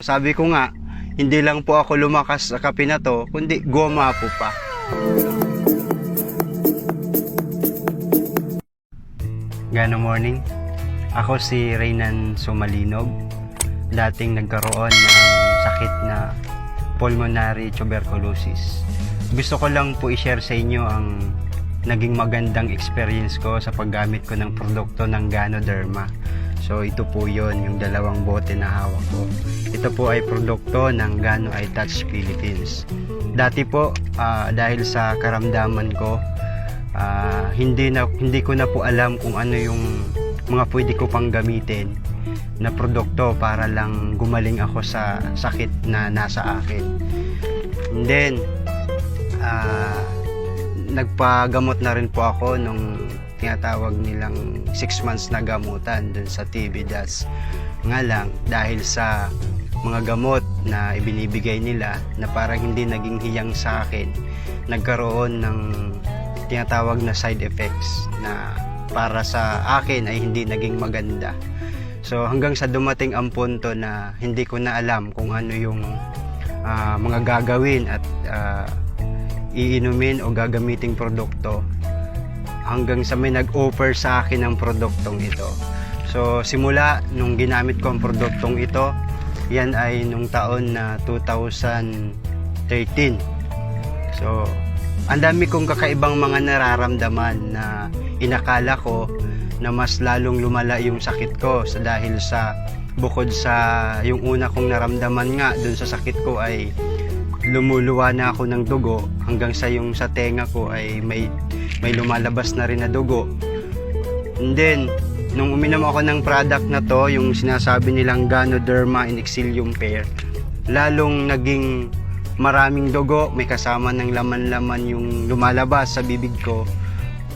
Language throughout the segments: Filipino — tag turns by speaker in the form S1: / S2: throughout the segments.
S1: Sabi ko nga, hindi lang po ako lumakas sa kape na to, kundi goma po pa. Gano morning. Ako si Reynan Sumalinog. Dating nagkaroon ng sakit na pulmonary tuberculosis. Gusto ko lang po i-share sa inyo ang naging magandang experience ko sa paggamit ko ng produkto ng Ganoderma. So ito po yon yung dalawang bote na hawak ko. Ito po ay produkto ng Gano I Touch Philippines. Dati po ah, dahil sa karamdaman ko ah, hindi na hindi ko na po alam kung ano yung mga pwede ko pang gamitin na produkto para lang gumaling ako sa sakit na nasa akin. And then ah, nagpagamot na rin po ako nung tinatawag nilang 6 months na gamutan dun sa TB DAS. Nga lang, dahil sa mga gamot na ibinibigay nila na parang hindi naging hiyang sa akin, nagkaroon ng tinatawag na side effects na para sa akin ay hindi naging maganda. So hanggang sa dumating ang punto na hindi ko na alam kung ano yung ah, mga gagawin at ah, iinumin o gagamiting produkto hanggang sa may nag-offer sa akin ng produktong ito. So simula nung ginamit ko ang produktong ito, yan ay nung taon na 2013. So ang dami kong kakaibang mga nararamdaman na inakala ko na mas lalong lumala yung sakit ko sa dahil sa bukod sa yung una kong naramdaman nga dun sa sakit ko ay lumuluwa na ako ng dugo hanggang sa yung sa tenga ko ay may may lumalabas na rin na dugo. And then, nung uminom ako ng product na to, yung sinasabi nilang Ganoderma and Exilium Pair, lalong naging maraming dugo, may kasama ng laman-laman yung lumalabas sa bibig ko.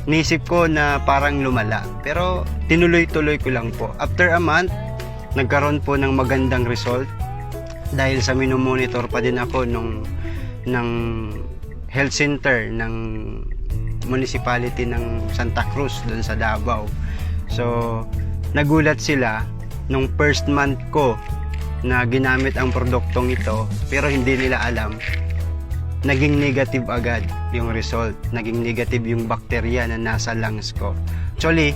S1: Nisip ko na parang lumala, pero tinuloy-tuloy ko lang po. After a month, nagkaroon po ng magandang result dahil sa minomonitor pa din ako nung ng health center ng municipality ng Santa Cruz doon sa Davao. So, nagulat sila nung first month ko na ginamit ang produktong ito pero hindi nila alam naging negative agad yung result. Naging negative yung bakterya na nasa lungs ko. Actually,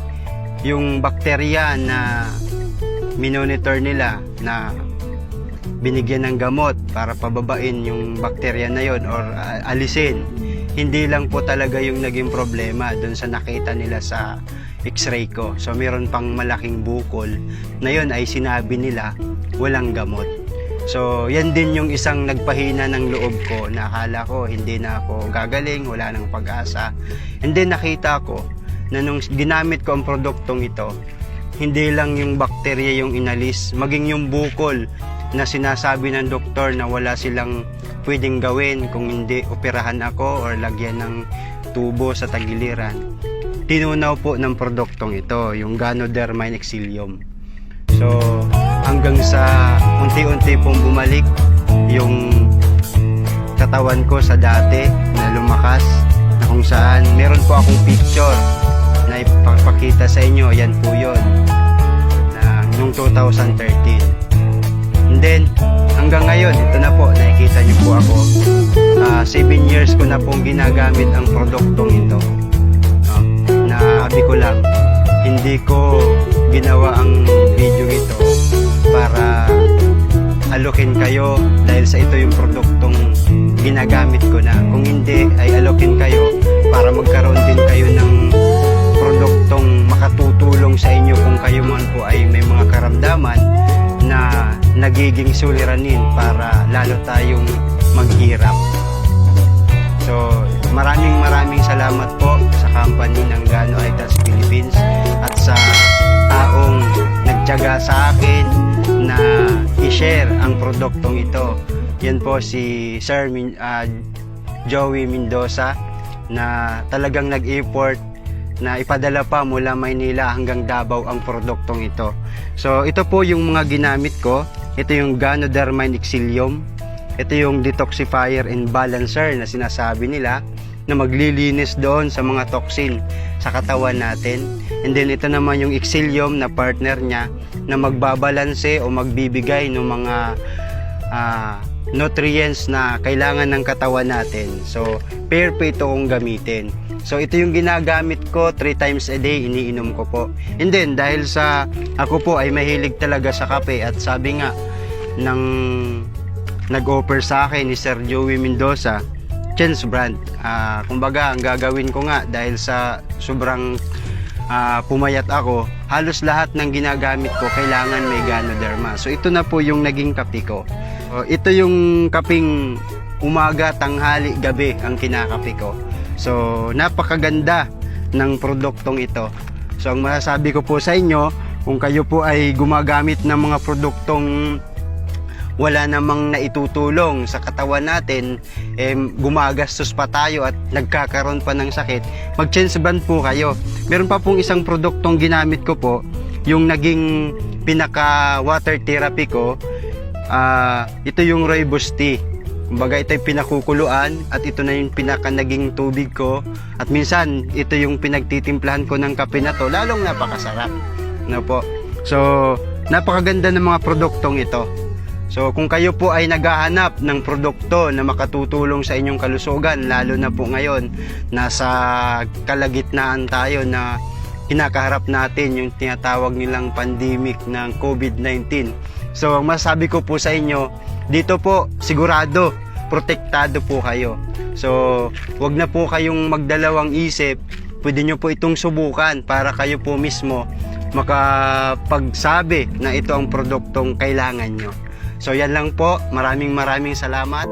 S1: yung bakterya na minonitor nila na binigyan ng gamot para pababain yung bakterya na yon or uh, alisin. Hindi lang po talaga yung naging problema doon sa nakita nila sa x-ray ko. So meron pang malaking bukol na yon ay sinabi nila walang gamot. So yan din yung isang nagpahina ng loob ko na akala ko hindi na ako gagaling, wala nang pag-asa. And then nakita ko na nung ginamit ko ang produktong ito, hindi lang yung bakterya yung inalis, maging yung bukol na sinasabi ng doktor na wala silang pwedeng gawin kung hindi operahan ako or lagyan ng tubo sa tagiliran. Tinunaw po ng produktong ito, yung Ganoderma Exilium. So, hanggang sa unti-unti pong bumalik yung katawan ko sa dati na lumakas na kung saan meron po akong picture na ipapakita sa inyo, yan po yun na nung 2013 and then hanggang ngayon ito na po nakikita niyo po ako 7 years ko na pong ginagamit ang produktong ito no? na sabi ko lang hindi ko ginawa ang video ito para alokin kayo dahil sa ito yung produktong ginagamit ko nagiging suliranin para lalo tayong maghirap. So, maraming maraming salamat po sa company ng Gano Itas Philippines at sa taong nagtyaga sa akin na i-share ang produktong ito. Yan po si Sir Min, ah, Joey Mendoza na talagang nag-effort na ipadala pa mula Maynila hanggang Davao ang produktong ito. So ito po yung mga ginamit ko. Ito yung Ganoderma Exilium. Ito yung detoxifier and balancer na sinasabi nila na maglilinis doon sa mga toxin sa katawan natin. And then ito naman yung Exilium na partner niya na magbabalanse o magbibigay ng mga ah, nutrients na kailangan ng katawan natin. So, pair po ito kung gamitin. So, ito yung ginagamit ko 3 times a day, iniinom ko po. And then, dahil sa ako po ay mahilig talaga sa kape at sabi nga ng nag-offer sa akin ni Sir Joey Mendoza, Chance Brand. Ah, kumbaga, ang gagawin ko nga dahil sa sobrang ah, pumayat ako, halos lahat ng ginagamit ko kailangan may Ganoderma. So ito na po yung naging kape ko. So, ito yung kaping umaga, tanghali, gabi ang kinakape ko. So napakaganda ng produktong ito. So ang masasabi ko po sa inyo, kung kayo po ay gumagamit ng mga produktong wala namang naitutulong sa katawan natin, eh, gumagastos pa tayo at nagkakaroon pa ng sakit, mag-change brand po kayo. Meron pa pong isang produktong ginamit ko po, yung naging pinaka water therapy ko, ah, ito yung rooibos tea. Kumbaga ito yung pinakukuluan at ito na yung pinaka naging tubig ko at minsan ito yung pinagtitimplahan ko ng kape na to lalong napakasarap. No po. So, napakaganda ng mga produktong ito. So kung kayo po ay naghahanap ng produkto na makatutulong sa inyong kalusugan, lalo na po ngayon, nasa kalagitnaan tayo na kinakaharap natin yung tinatawag nilang pandemic ng COVID-19. So ang masasabi ko po sa inyo, dito po sigurado, protektado po kayo. So wag na po kayong magdalawang isip, pwede nyo po itong subukan para kayo po mismo makapagsabi na ito ang produktong kailangan nyo. So yan lang po. Maraming maraming salamat.